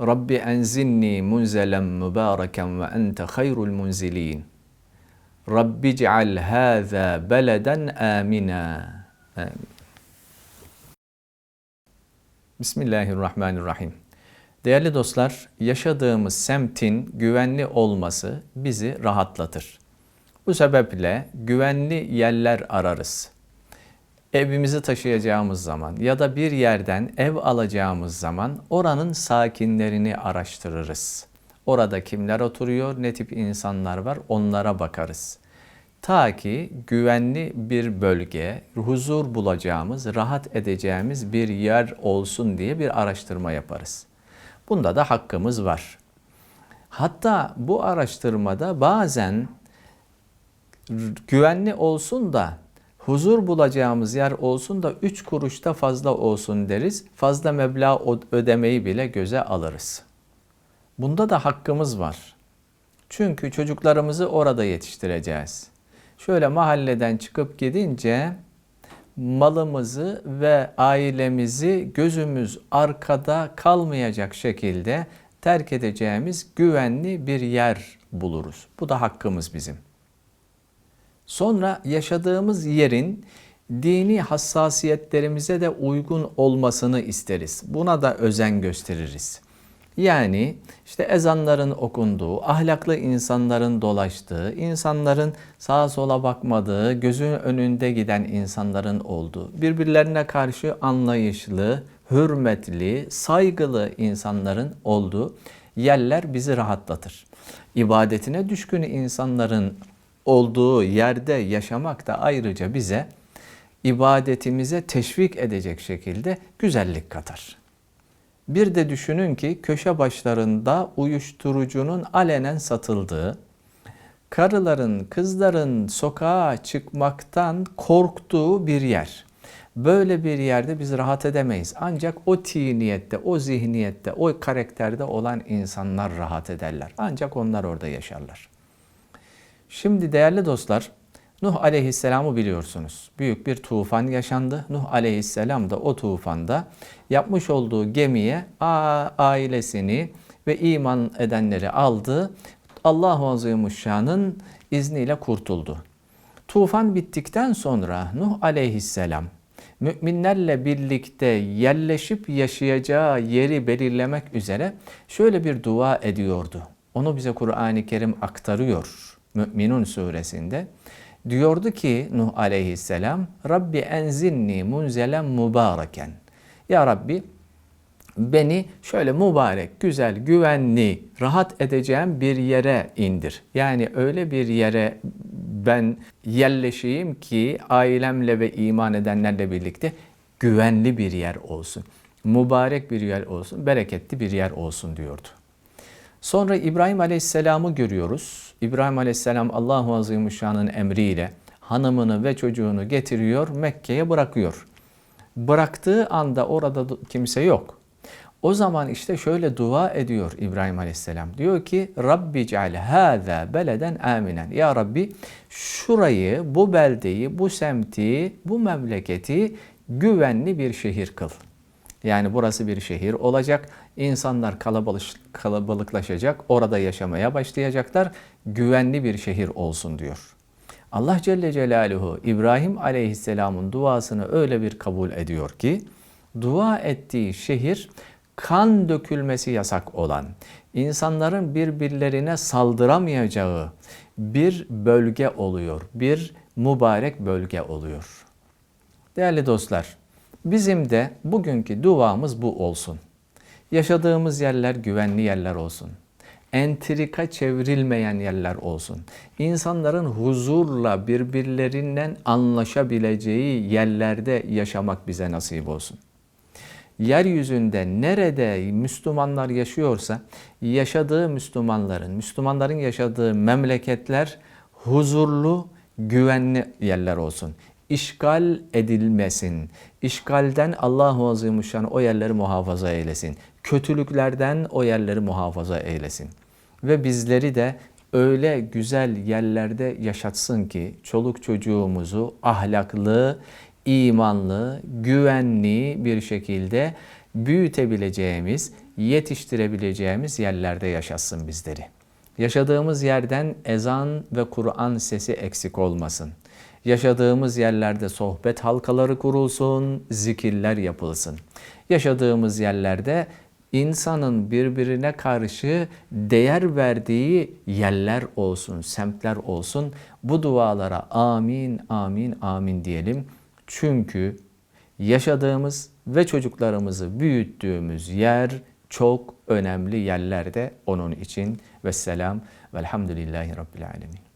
Rabbi enzinni munzelen mübareken ve ente hayrul munzilin. Rabbi ceal hâzâ beleden âmina. Bismillahirrahmanirrahim. Değerli dostlar, yaşadığımız semtin güvenli olması bizi rahatlatır. Bu sebeple güvenli yerler ararız. Evimizi taşıyacağımız zaman ya da bir yerden ev alacağımız zaman oranın sakinlerini araştırırız. Orada kimler oturuyor, ne tip insanlar var onlara bakarız. Ta ki güvenli bir bölge, huzur bulacağımız, rahat edeceğimiz bir yer olsun diye bir araştırma yaparız. Bunda da hakkımız var. Hatta bu araştırmada bazen güvenli olsun da huzur bulacağımız yer olsun da 3 kuruşta fazla olsun deriz. Fazla meblağ ödemeyi bile göze alırız. Bunda da hakkımız var. Çünkü çocuklarımızı orada yetiştireceğiz. Şöyle mahalleden çıkıp gidince malımızı ve ailemizi gözümüz arkada kalmayacak şekilde terk edeceğimiz güvenli bir yer buluruz. Bu da hakkımız bizim. Sonra yaşadığımız yerin dini hassasiyetlerimize de uygun olmasını isteriz. Buna da özen gösteririz. Yani işte ezanların okunduğu, ahlaklı insanların dolaştığı, insanların sağa sola bakmadığı, gözün önünde giden insanların olduğu, birbirlerine karşı anlayışlı, hürmetli, saygılı insanların olduğu yerler bizi rahatlatır. İbadetine düşkün insanların olduğu yerde yaşamak da ayrıca bize ibadetimize teşvik edecek şekilde güzellik katar. Bir de düşünün ki köşe başlarında uyuşturucunun alenen satıldığı, karıların, kızların sokağa çıkmaktan korktuğu bir yer. Böyle bir yerde biz rahat edemeyiz. Ancak o tiniyette, o zihniyette, o karakterde olan insanlar rahat ederler. Ancak onlar orada yaşarlar. Şimdi değerli dostlar, Nuh aleyhisselamı biliyorsunuz. Büyük bir tufan yaşandı. Nuh aleyhisselam da o tufanda yapmış olduğu gemiye ailesini ve iman edenleri aldı. Allah-u Azimuşşan'ın izniyle kurtuldu. Tufan bittikten sonra Nuh aleyhisselam müminlerle birlikte yerleşip yaşayacağı yeri belirlemek üzere şöyle bir dua ediyordu. Onu bize Kur'an-ı Kerim aktarıyor Müminun suresinde. Diyordu ki Nuh aleyhisselam Rabbi enzinni munzelen mübareken. Ya Rabbi beni şöyle mübarek, güzel, güvenli, rahat edeceğim bir yere indir. Yani öyle bir yere ben yerleşeyim ki ailemle ve iman edenlerle birlikte güvenli bir yer olsun. Mübarek bir yer olsun, bereketli bir yer olsun diyordu. Sonra İbrahim Aleyhisselam'ı görüyoruz. İbrahim Aleyhisselam Allahu Azimuşşan'ın emriyle hanımını ve çocuğunu getiriyor, Mekke'ye bırakıyor. Bıraktığı anda orada kimse yok. O zaman işte şöyle dua ediyor İbrahim Aleyhisselam. Diyor ki Rabbi ceal hâzâ beleden aminen. Ya Rabbi şurayı, bu beldeyi, bu semti, bu memleketi güvenli bir şehir kıl. Yani burası bir şehir olacak. İnsanlar kalabalık, kalabalıklaşacak. Orada yaşamaya başlayacaklar. Güvenli bir şehir olsun diyor. Allah Celle Celaluhu İbrahim Aleyhisselam'ın duasını öyle bir kabul ediyor ki dua ettiği şehir kan dökülmesi yasak olan, insanların birbirlerine saldıramayacağı bir bölge oluyor. Bir mübarek bölge oluyor. Değerli dostlar, bizim de bugünkü duamız bu olsun. Yaşadığımız yerler güvenli yerler olsun. Entrika çevrilmeyen yerler olsun. İnsanların huzurla birbirlerinden anlaşabileceği yerlerde yaşamak bize nasip olsun yeryüzünde nerede Müslümanlar yaşıyorsa yaşadığı Müslümanların, Müslümanların yaşadığı memleketler huzurlu, güvenli yerler olsun. İşgal edilmesin. İşgalden Allahu Azimuşşan o yerleri muhafaza eylesin. Kötülüklerden o yerleri muhafaza eylesin. Ve bizleri de öyle güzel yerlerde yaşatsın ki çoluk çocuğumuzu ahlaklı, imanlı, güvenli bir şekilde büyütebileceğimiz, yetiştirebileceğimiz yerlerde yaşasın bizleri. Yaşadığımız yerden ezan ve Kur'an sesi eksik olmasın. Yaşadığımız yerlerde sohbet halkaları kurulsun, zikirler yapılsın. Yaşadığımız yerlerde insanın birbirine karşı değer verdiği yerler olsun, semtler olsun. Bu dualara amin, amin, amin diyelim. Çünkü yaşadığımız ve çocuklarımızı büyüttüğümüz yer çok önemli yerlerde onun için. Vesselam velhamdülillahi rabbil alemin.